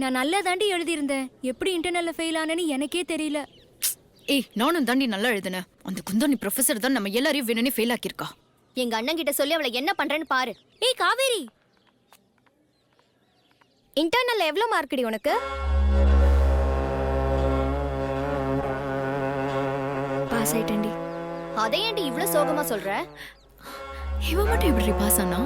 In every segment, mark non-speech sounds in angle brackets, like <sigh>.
நான் நல்லா தாண்டி எழுதியிருந்தேன். எப்படி இன்டர்னல்ல ஃபெயில் ஆனேன்னு எனக்கே தெரியல. ஏய் நானும் தாண்டி நல்லா எழுதினேன் அந்த குந்தாணி ப்ரொஃபசர் தான் நம்ம எல்லாரையும் வேணும்னே ஃபெயில் ஆக்கியிருக்கா. எங்க அண்ணன் கிட்ட சொல்லி அவளை என்ன பண்றேன்னு பாரு. ஏய் காவேரி! இன்டர்னல்ல எவ்வளவு மார்க்கடி உனக்கு? பாஸ் ஆயிட்டேன்டி. அதை ஏன்டி இவ்ளோ சோகமா சொல்ற? இவ மட்டும் எப்படி பாஸ் ஆனா?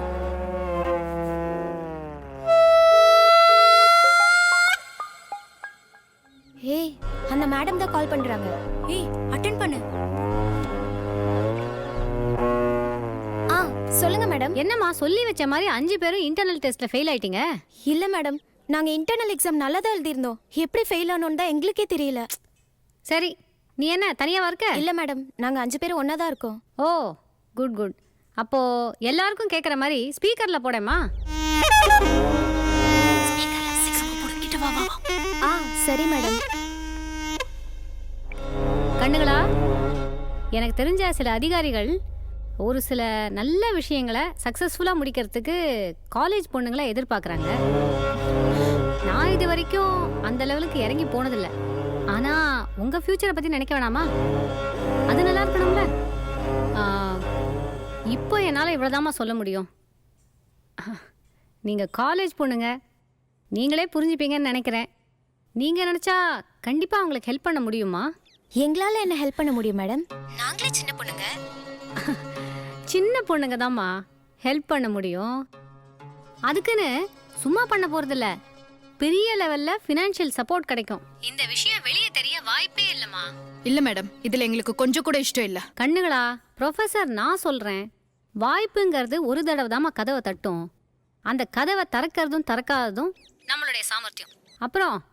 மேடம் தான் கால் பண்றாங்க. ஏய் அட்டென்ட் பண்ணு. ஆ சொல்லுங்க மேடம் என்னம்மா சொல்லி வச்ச மாதிரி அஞ்சு பேரும் இன்டர்னல் டெஸ்ட்ல ஃபெயில் ஆயிட்டீங்க? இல்ல மேடம் நாங்க இன்டர்னல் எக்ஸாம் நல்லா தான் எழுதியிருந்தோம். எப்படி ஃபெயில் ஆனோன்னு தான் எங்களுக்கே தெரியல. சரி நீ என்ன தனியாவா இருக்க இல்ல மேடம் நாங்க அஞ்சு பேரும் ஒண்ணா தான் இருக்கோம். ஓ குட் குட் அப்போ எல்லாருக்கும் கேக்குற மாதிரி ஸ்பீக்கர்ல போடேம்மா. ஆ சரி மேடம் கண்ணுகளா? எனக்கு தெரிஞ்ச சில அதிகாரிகள் ஒரு சில நல்ல விஷயங்களை சக்ஸஸ்ஃபுல்லாக முடிக்கிறதுக்கு காலேஜ் பொண்ணுங்களை எதிர்பார்க்குறாங்க. நான் இது வரைக்கும் அந்த லெவலுக்கு இறங்கி போனதில்லை. ஆனால் உங்கள் ஃப்யூச்சரை பற்றி நினைக்க வேணாமா? அது நல்லா இருக்கணும்ல? இப்போ என்னால் இவ்வளோதாம்மா சொல்ல முடியும். நீங்கள் காலேஜ் பொண்ணுங்க நீங்களே புரிஞ்சுப்பீங்கன்னு நினைக்கிறேன். நீங்கள் நினச்சா கண்டிப்பாக அவங்களுக்கு ஹெல்ப் பண்ண முடியுமா? எங்களால என்ன ஹெல்ப் பண்ண முடியும் மேடம் நாங்களே சின்ன பொண்ணுங்க. சின்ன பொண்ணுங்க தாம்மா. ஹெல்ப் பண்ண முடியும். அதுக்குன்னு சும்மா பண்ண போறதில்ல. பெரிய லெவல்ல ஃபினான்ஷியல் சப்போர்ட் கிடைக்கும். இந்த விஷயம் வெளியே தெரிய வாய்ப்பே இல்லம்மா. இல்ல மேடம் இதுல எங்களுக்கு கொஞ்சம் கூட இஷ்டம் இல்ல. கண்ணுகளா ப்ரொஃபசர் நான் சொல்றேன். வாய்ப்புங்கிறது ஒரு தடவை தாம்மா கதவை தட்டும். அந்த கதவை திறக்கிறதும் திறக்காததும் நம்மளுடைய சாமர்த்தியம். அப்புறம்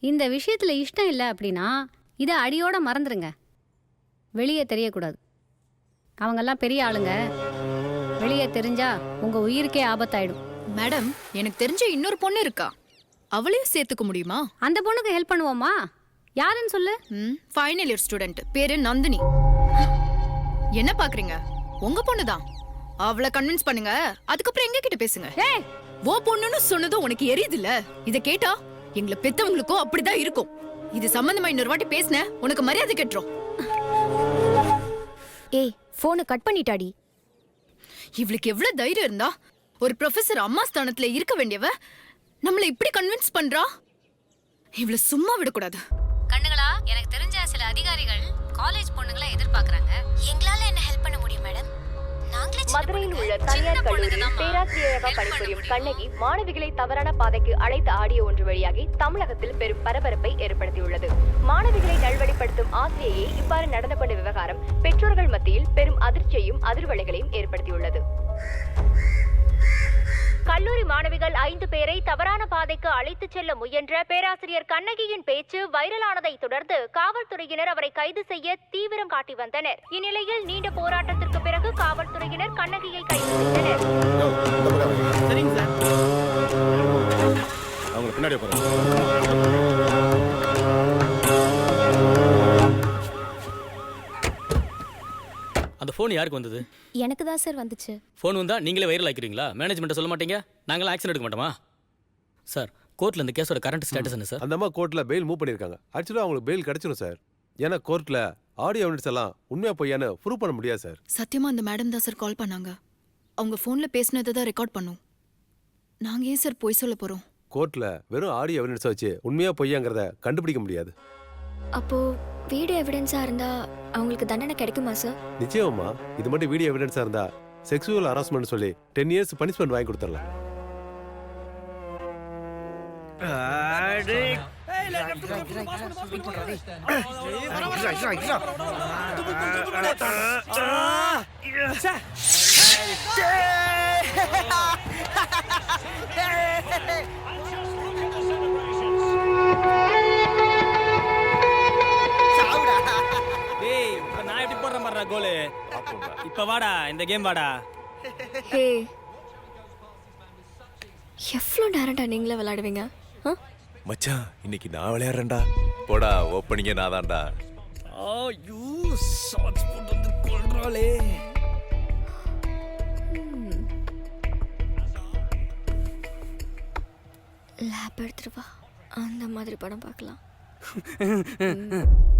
இந்த விஷயத்துல இஷ்டம் இல்லை அப்படின்னா இதை அடியோட மறந்துடுங்க வெளியே தெரியக்கூடாது. அவங்கெல்லாம் பெரிய ஆளுங்க. வெளியே தெரிஞ்சா உங்க உயிருக்கே ஆபத்தாயிடும். மேடம் எனக்கு தெரிஞ்ச இன்னொரு பொண்ணு இருக்கா. அவளையும் சேர்த்துக்க முடியுமா? அந்த பொண்ணுக்கு ஹெல்ப் பண்ணுவோமா? யாருன்னு சொல்லு. ம் ஃபைனல் இயர் ஸ்டூடெண்ட் பேரு நந்தினி. என்ன பாக்குறீங்க? உங்க பொண்ணு தான் அவளை கன்வின்ஸ் பண்ணுங்க. அதுக்கப்புறம் எங்க கிட்ட பேசுங்க? ஏய் ஓ பொண்ணுன்னு சொன்னதும் உனக்கு எரியுது இல்ல இத கேட்டா எங்களை பெத்தவங்களுக்கும் அப்படிதான் இருக்கும். இது சம்பந்தமா இன்னொரு வாட்டி பேசின உனக்கு மரியாதை கெட்டுரும் ஏய் போனை கட் பண்ணிட்டாடி. இவளுக்கு எவ்வளவு தைரியம் இருந்தா? ஒரு ப்ரொஃபசர் அம்மா ஸ்தானத்துல இருக்க வேண்டியவ நம்மள இப்படி கன்வின்ஸ் பண்றா? இவள சும்மா விடக்கூடாது. கண்ணுகளா எனக்கு தெரிஞ்ச சில அதிகாரிகள் காலேஜ் பொண்ணுங்களை எதிர்பார்க்கறாங்க. எங்களால மதுரையில் உள்ள தனியார் கல்லூரியில் பேராசிரியராக பணிபுரியும் கண்ணகி மாணவிகளை தவறான பாதைக்கு அழைத்த ஆடியோ ஒன்று வெளியாகி தமிழகத்தில் பெரும் பரபரப்பை ஏற்படுத்தியுள்ளது. மாணவிகளை நல்வழிப்படுத்தும் ஆசிரியையே இவ்வாறு நடந்து கொண்ட விவகாரம் பெற்றோர்கள் மத்தியில் பெரும் அதிர்ச்சியையும் அதிர்வலைகளையும் ஏற்படுத்தியுள்ளது. கல்லூரி மாணவிகள் ஐந்து பேரை தவறான பாதைக்கு அழைத்துச் செல்ல முயன்ற பேராசிரியர் கண்ணகியின் பேச்சு வைரலானதை தொடர்ந்து காவல்துறையினர் அவரை கைது செய்ய தீவிரம் காட்டி வந்தனர். இந்நிலையில் நீண்ட போராட்டத்திற்கு பிறகு காவல்துறையினர் கண்ணகியை கைது செய்தனர். ஃபோன் யாருக்கு வந்தது? எனக்கு தான் சார் வந்துச்சு. ஃபோன் வந்தா நீங்களே வைரல் ஆக்கிறீங்களா மேனேஜ்மெண்ட்டை சொல்ல மாட்டீங்க? நாங்களாம் ஆக்ஷன் எடுக்க மாட்டோமா? சார் கோர்ட்டில் இந்த கேஸோட கரண்ட் ஸ்டேட்டஸ் என்ன சார்? அந்த அம்மா கோர்ட்ல பெயில் மூவ் பண்ணிருக்காங்க ஆக்சுவலா அவங்களுக்கு பெயில் கிடைச்சிரும் சார். ஏன்னா கோர்ட்ல ஆடியோ எவிடன்ஸ் எல்லாம் உண்மையா பொய்யான்னு ப்ரூவ் பண்ண முடியாது சார். சத்தியமா அந்த மேடம் தான் சார் கால் பண்ணாங்க. அவங்க போன்ல பேசினதை தான் ரெக்கார்ட் பண்ணோம். நாங்க ஏன் சார் பொய் சொல்ல போறோம்? கோர்ட்ல வெறும் ஆடியோ எவிடன்ஸ் வச்சு உண்மையா பொய்யாங்கிறத கண்டுபிடிக்க முடியாது. அப்போ வீடியோ எவிடன்ஸா இருந்தா அவங்களுக்கு தண்டனை கிடைக்குமா சார் நிச்சயமா இது மட்டும் வீடியோ எவிடன்ஸா இருந்தா செக்ஸுவல் ஹராஸ்மெண்ட் சொல்லி டென் இயர்ஸ் பனிஷ்மெண்ட் வாங்கி கொடுத்துடலாம் போடுறேன் பாருடா கோலு. இப்போ வாடா இந்த கேம் வாடா. ஹே. எவ்வளோ நேரம்டா நீங்களே விளையாடுவீங்க? ஆ மச்சான் இன்னைக்கு நான் விளையாடுறேன்டா. போடா ஓப்பனிங்கே நான் தான்டா ஐயோ ஷார்ட்ஸ் போட்டு வந்து கொள்றாளே லேப் எடுத்துட்டு வா. அந்த மாதிரி படம் பார்க்கலாம். <laughs>